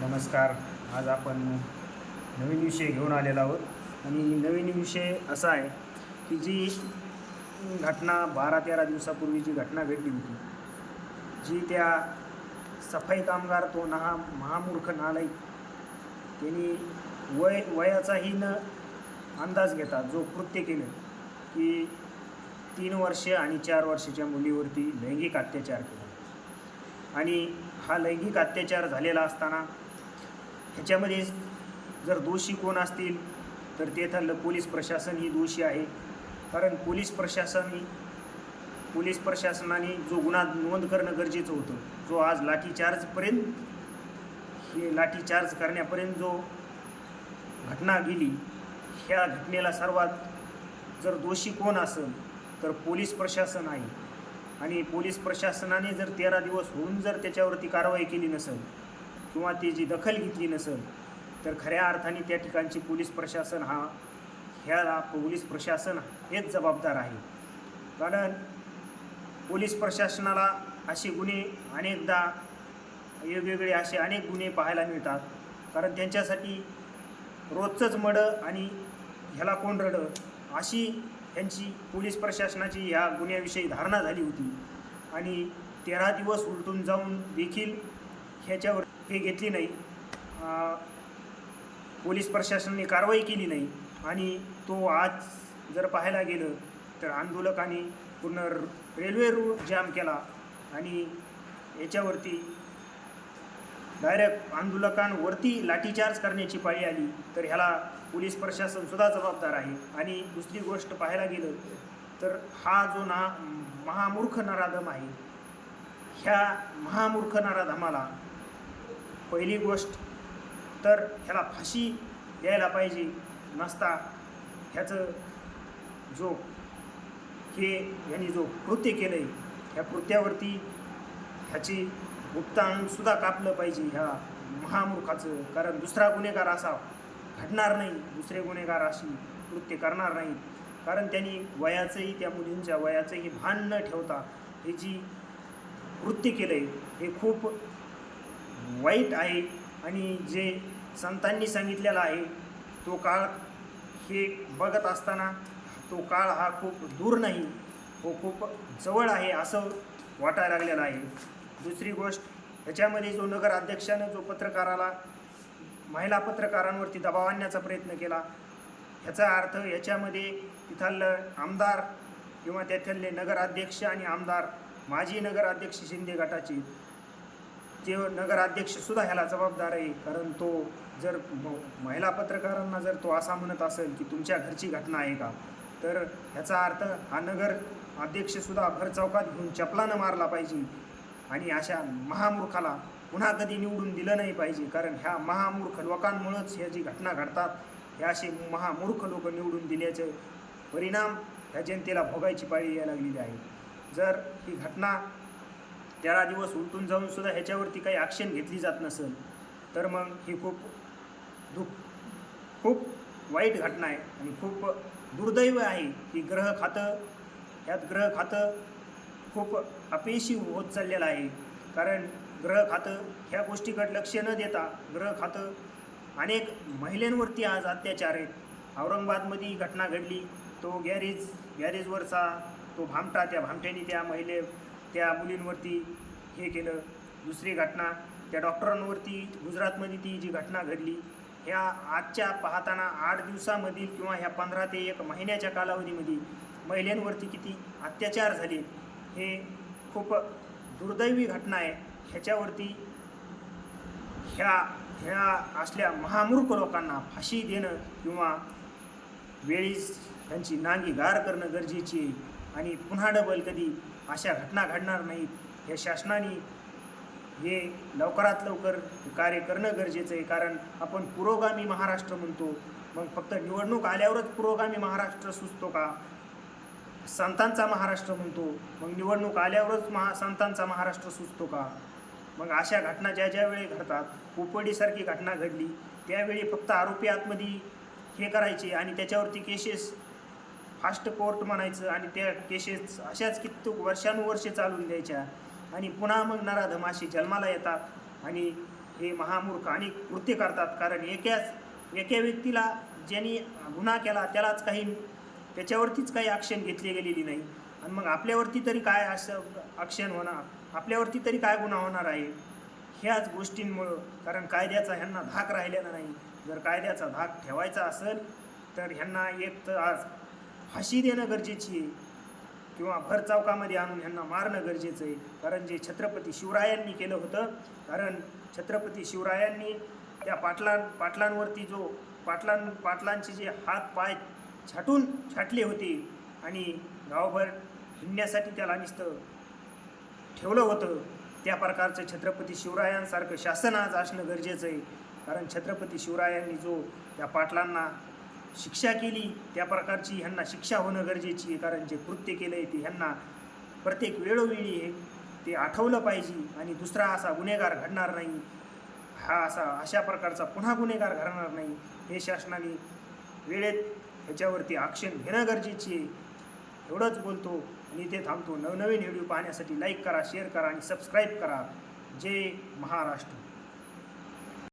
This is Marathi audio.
नमस्कार. आज आपण नवीन विषय घेऊन आलेलो आहोत. आणि नवीन विषय असा आहे की जी घटना बारा तेरा दिवसापूर्वी जी घटना घडली होती जी त्या सफाई कामगार तो नहा महामूर्ख नालायक त्यांनी वय वयाचाही न अंदाज घेता जो कृत्य केलं की तीन वर्षे आणि चार वर्षाच्या मुलीवरती लैंगिक अत्याचार केला. आणि हा लैंगिक अत्याचार झालेला असताना ह्याच्यामध्ये जर दोषी कोण असतील तर तेथलं पोलीस प्रशासन ही दोषी आहे. कारण पोलीस प्रशासन पोलीस प्रशासनाने जो गुन्हा नोंद करणं गरजेचं होतं जो आज लाठीचार्जपर्यंत हे लाठीचार्ज करण्यापर्यंत जो घटना गेली ह्या घटनेला सर्वात जर दोषी कोण असेल तर पोलीस प्रशासन आहे. आणि पोलीस प्रशासनाने जर तेरा दिवस होऊन जर त्याच्यावरती कारवाई केली नसेल किंवा ती जी दखल घेतली नसेल तर खऱ्या अर्थाने त्या ठिकाणची पोलीस प्रशासन हा ह्याला पोलीस प्रशासन हेच जबाबदार आहे. कारण पोलीस प्रशासनाला असे गुन्हे अनेकदा वेगवेगळे असे अनेक गुन्हे पाहायला मिळतात. कारण त्यांच्यासाठी रोजचंच मडं आणि ह्याला कोण रडं अशी ह्यांची पोलीस प्रशासनाची ह्या गुन्ह्याविषयी धारणा झाली होती. आणि तेरा दिवस उलटून जाऊन देखील ह्याच्यावर हे घेतली नाही. पोलीस प्रशासनाने कारवाई केली नाही. आणि तो आज जर पाहायला गेलं तर आंदोलकांनी पूर्ण रेल्वे रूळ जाम केला. आणि याच्यावरती डायरेक्ट आंदोलकांवरती लाठीचार्ज करण्याची पाळी आली तर ह्याला पोलीस प्रशासनसुद्धा जबाबदार आहे. आणि दुसरी गोष्ट पाहायला गेलं तर हा जो ना महामूर्ख नराधम आहे ह्या महामूर्ख नराधमाला पहिली गोष्ट तर ह्याला फाशी द्यायला पाहिजे. नसता ह्याचं जो हे यांनी जो कृत्य केलं आहे ह्या कृत्यावरती ह्याची गुप्तांगसुद्धा कापलं पाहिजे ह्या महामूर्खाचं. कारण दुसरा गुन्हेगार असा घडणार नाही दुसरे गुन्हेगार अशी कृत्य करणार नाही. कारण त्यांनी वयाचंही त्या मुलींच्या वयाचंही भान न ठेवता हे जी कृत्य केलं आहे हे खूप वाईट आहे आणि जे संतांनी सांगितलेला आहे तो काळ हे बघत असताना तो काळ हा खूप दूर नाही हो खूप जवळ आहे असं वाटायला लागलेलं आहे. दुसरी गोष्ट ह्याच्यामध्ये जो नगर अध्यक्षानं जो पत्रकाराला महिला पत्रकारांवरती दबाव आणण्याचा प्रयत्न केला ह्याचा अर्थ याच्यामध्ये तिथलं आमदार किंवा त्याथले नगराध्यक्ष आणि आमदार माजी नगराध्यक्ष शिंदे गटाचे जे नगराध्यक्षसुद्धा ह्याला जबाबदार आहे कारण तो जर म- महिला पत्रकारांना जर तो असा म्हणत असेल की तुमच्या घरची घटना आहे का तर ह्याचा अर्थ हा नगर अध्यक्षसुद्धा भर चौकात घेऊन चपलानं मारला पाहिजे आणि अशा महामूर्खाला पुन्हा कधी निवडून दिलं नाही पाहिजे कारण ह्या महामूर्ख लोकांमुळंच ह्या जी घटना घडतात हे असे महामूर्ख लोक निवडून दिल्याचे परिणाम ह्या जनतेला भोगायची पाळी यायला लागलेली आहे. जर ही घटना तेरा दिवस उलटून जाऊन सुद्धा ह्याच्यावरती काही ॲक्शन घेतली जात नसेल तर मग ही खूप दुःख खूप वाईट घटना आहे आणि खूप दुर्दैव आहे की ग्रह खातं ह्यात ग्रह खातं खूप अपयशी होत चाललेलं आहे. कारण ग्रह खातं ह्या गोष्टीकडे लक्ष न देता ग्रह खातं अनेक महिलांवरती आज अत्याचार आहेत. औरंगाबादमध्ये ही घटना घडली तो गॅरेज गॅरेजवरचा तो भामटा त्या भामट्याने त्या महिले त्या मुलींवरती हे केलं. दुसरी घटना त्या डॉक्टरांवरती गुजरातमध्ये ती जी घटना घडली ह्या आजच्या पाहताना आठ दिवसामधील किंवा ह्या पंधरा ते एक महिन्याच्या कालावधीमध्ये महिलांवरती किती अत्याचार झाले हे खूप दुर्दैवी घटना आहे. ह्याच्यावरती ह्या ह्या असल्या महामूर्ख लोकांना फाशी देणं किंवा वेळीच त्यांची नांगी गार करणं गरजेची आहे. आणि पुन्हा डबल कधी अशा घटना घडणार नाहीत. हे शासनाने हे लवकरात लवकर कार्य करणं गरजेचं आहे. कारण आपण पुरोगामी महाराष्ट्र म्हणतो. मग फक्त निवडणूक आल्यावरच पुरोगामी महाराष्ट्र सुचतो का? संतांचा महाराष्ट्र म्हणतो. मग निवडणूक आल्यावरच महा संतांचा महाराष्ट्र सुचतो का? मग अशा घटना ज्या ज्या वेळी घडतात पोपडीसारखी घटना घडली त्यावेळी फक्त आरोपी आतमध्ये हे करायचे आणि त्याच्यावरती केसेस फास्ट कोर्ट म्हणायचं आणि त्या केसेस अशाच कित्येक वर्षानुवर्षे चालून द्यायच्या. आणि पुन्हा मग नराधमाशी जन्माला येतात आणि हे महामूर्ख आणि कृत्य करतात. कारण एकाच एका व्यक्तीला ज्यांनी गुन्हा केला त्यालाच काही त्याच्यावरतीच काही ॲक्शन घेतली गेलेली नाही. आणि मग आपल्यावरती तरी काय असं ॲक्शन होणार? आपल्यावरती तरी काय गुन्हा होणार आहे? ह्याच गोष्टींमुळं कारण कायद्याचा ह्यांना धाक राहिलेला नाही. जर कायद्याचा धाक ठेवायचा असेल तर ह्यांना एक तर आज फाशी देणं गरजेची आहे. किंवा भरचौकामध्ये आणून ह्यांना मारणं गरजेचं आहे. कारण जे छत्रपती शिवरायांनी केलं होतं कारण छत्रपती शिवरायांनी त्या पाटलां पाटलांवरती जो पाटलां पाटलांचे जे हात पाय छाटून छाटले होते आणि गावभर हिंडण्यासाठी त्याला निस्त ठेवलं होतं त्या प्रकारचं छत्रपती शिवरायांसारखं शासन आज असणं गरजेचं आहे. कारण छत्रपती शिवरायांनी जो त्या पाटलांना शिक्षा केली त्या प्रकारची ह्यांना शिक्षा होणं गरजेची आहे. कारण जे कृत्य केलं आहे ते ह्यांना प्रत्येक वेळोवेळी हे ते आठवलं पाहिजे आणि दुसरा असा गुन्हेगार घडणार नाही. हा असा अशा प्रकारचा पुन्हा गुन्हेगार घडणार नाही. हे शासनाने वेळेत ह्याच्यावरती ॲक्शन घेणं गरजेची आहे. एवढंच बोलतो आणि इथे थांबतो. नवनवीन व्हिडिओ पाहण्यासाठी लाईक करा शेअर करा आणि सबस्क्राईब करा. जय महाराष्ट्र.